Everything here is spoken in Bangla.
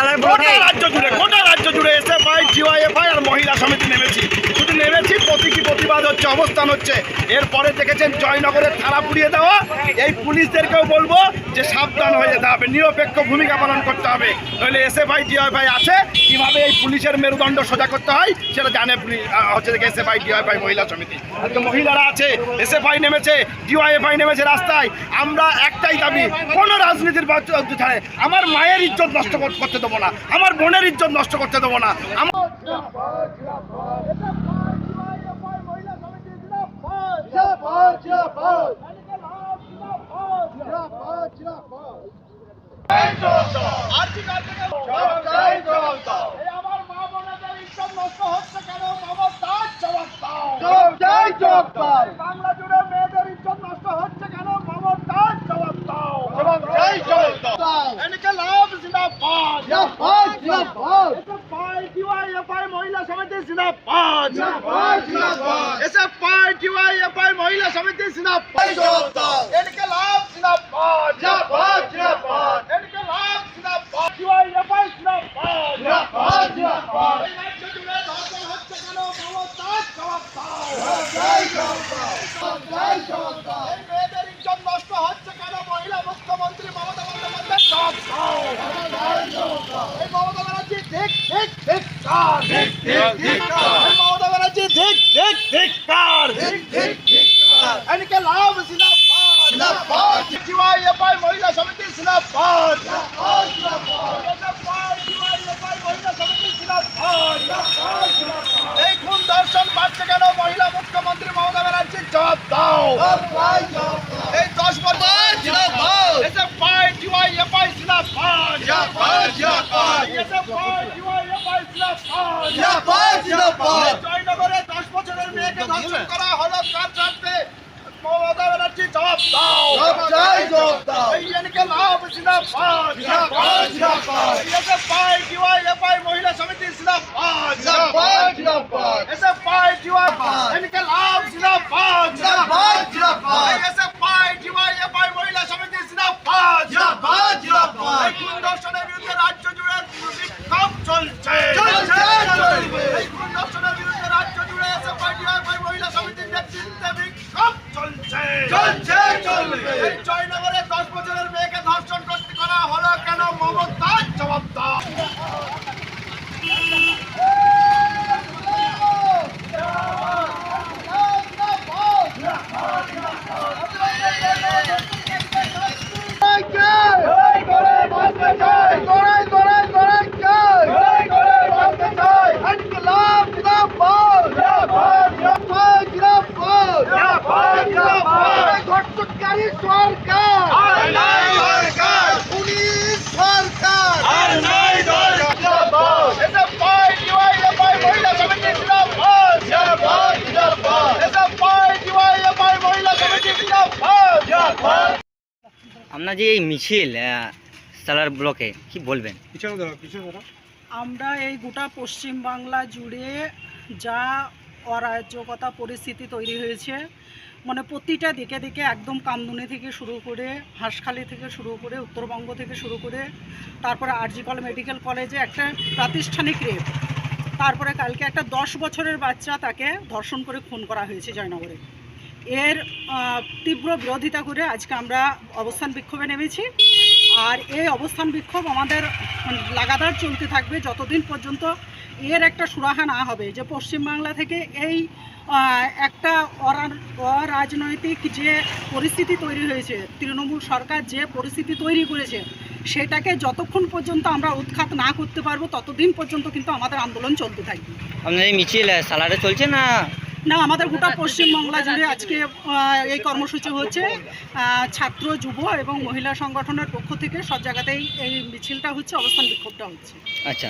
সালার গোটা ব্লকে রাজ্য জুড়ে গোটা রাজ্য জুড়ে এসএফআই জিওয়াইএফআই আর মহিলা সমিতি নেমেছি শুধু নেমেছি প্রতীকী প্রতিবাদ হচ্ছে অবস্থান হচ্ছে। এরপরে দেখেছেন জয়নগরের থানা পুড়িয়ে দেওয়া। এই পুলিশদেরকেও বলব যে সাবধান হয়ে যেতে হবে, নিরপেক্ষ ভূমিকা পালন করতে হবে। নইলে এসএফআই জিওয়াইফাই আছে, কীভাবে এই পুলিশের মেরুদণ্ড সোজা করতে হয়, সেটা জানে হচ্ছে হচ্ছে এসএফআই ডিওয়াইফাই মহিলা সমিতি। আজকে মহিলারা আছে, এসএফআই নেমেছে ডিওয়াইফাই নেমেছে রাস্তায়। আমরা একটাই দাবি, কোনো রাজনীতির ছাড়ে। আমার মায়ের ইজ্জত নষ্ট করতে দেবো না। আমার বোনের ইজ্জত নষ্ট করতে দেবো না। আমার আমার মা বোনেদের ইজ্জত নষ্ট হচ্ছে কেন মমতাজ জবাব দাও বাংলা মেয়েদের হচ্ছে কেন জবাব দাও এদিকে লাভ জিন্দাবাদ মহিলা সমিতি জিন্দাবাদ জিন্দাবাদ এদিকে লাভ জিন্দাবাদ ডিওয়াইএফআই জিন্দাবাদ এই রাজ্য জুড়ে ধর্ষণ হচ্ছে কেন মমতাজ জবাব দাও এই মেয়েদের ইজ্জত নষ্ট হচ্ছে কেন মহিলা মুখ্যমন্ত্রী মমতা বন্দ্যোপাধ্যায় জবাব দাও এই মমতা ব্যানার্জি ঠিক ঠিক ঠিক কার এই মমতা ব্যানার্জি ঠিক ঠিক ঠিক কার এদিকে লাভ জিন্দাবাদ। জিওয়াইএফআই মহিলা সমিতি জিন্দাবাদ। এসএফআই জিওয়াইএফআই মহিলা সমিতি জিন্দাবাদ। এই খুন দর্শন পাচ্ছে কেন? মহিলা মুখ্যমন্ত্রী মমতা ব্যানার্জির জবাব দাও। এই দশ বছর এসএফআই জিওয়াইএফআই জিন্দাবাদ এসএফআই জিওয়াইএফআই জিন্দাবাদ জয়নগরে দশ বছরের মেয়েকে ধর্ষণ করা হলো কার স্বার্থে মমতা ব্যানার্জি জবাব দাও। এই এনকে লাভ জিন্দাবাদ। ডিওয়াই এফআই মহিলা সমিতি জিন্দাবাদ। এসএফআই জিওয়াইএফআই এনকে লাভ জিন্দাবাদ এসএফআই জিওয়াইএফআই মহিলা সমিতি জিন্দাবাদ এই খুন ধর্ষণের বিরুদ্ধে রাজ্য জুড়ে বিক্ষোভ চলছে এই খুন ধর্ষণের বিরুদ্ধে রাজ্য জুড়ে এসএফআই জিওয়াইএফআই মহিলা সমিতির নেতৃত্বে সব চলছে। এই জয়নগরে দশ বছরের মেয়েকে ধর্ষণ করতে করা হলো কেন মমতা জবাব দাও সরকার পুলিশ সরকার এসএফআই ডিওয়াইএফআই মহিলা সমিতি জিন্দাবাদ এসএফআই ডিওয়াইএফআই মহিলা সমিতি জিন্দাবাদ আপনার যে এই মিছিল সালার ব্লকে কি বলবেন? আমরা এই গোটা পশ্চিম বাংলা জুড়ে যা অরাজ্যকতা পরিস্থিতি তৈরি হয়েছে মানে প্রতিটা দিকে দিকে একদম কামদুনি থেকে শুরু করে হাঁসখালি থেকে শুরু করে উত্তরবঙ্গ থেকে শুরু করে তারপরে আরজিকল মেডিকেল কলেজে একটা প্রাতিষ্ঠানিক রেপ তারপরে কালকে একটা দশ বছরের বাচ্চা তাকে ধর্ষণ করে খুন করা হয়েছে জয়নগরে। এর তীব্র বিরোধিতা করে আজকে আমরা অবস্থান বিক্ষোভে নেমেছি। আর এই অবস্থান বিক্ষোভ আমাদের লাগাতার চলতে থাকবে যতদিন পর্যন্ত এর একটা সুরাহা না হবে। যে পশ্চিমবাংলা থেকে এই একটা অরাজনৈতিক যে পরিস্থিতি তৈরি হয়েছে, তৃণমূল সরকার যে পরিস্থিতি তৈরি করেছে, সেটাকে যতক্ষণ পর্যন্ত আমরা উৎখাত না করতে পারব, ততদিন পর্যন্ত কিন্তু আমাদের আন্দোলন চলতে থাকবে। আপনার এই মিছিল, সালারে চলছে না? না, আমাদের গোটা পশ্চিমবাংলা জুড়ে আজকে এই কর্মসূচি হচ্ছে ছাত্র, যুব এবং মহিলা সংগঠনের পক্ষ থেকে সব জায়গাতেই এই মিছিলটা হচ্ছে, অবস্থান বিক্ষোভটা হচ্ছে। আচ্ছা।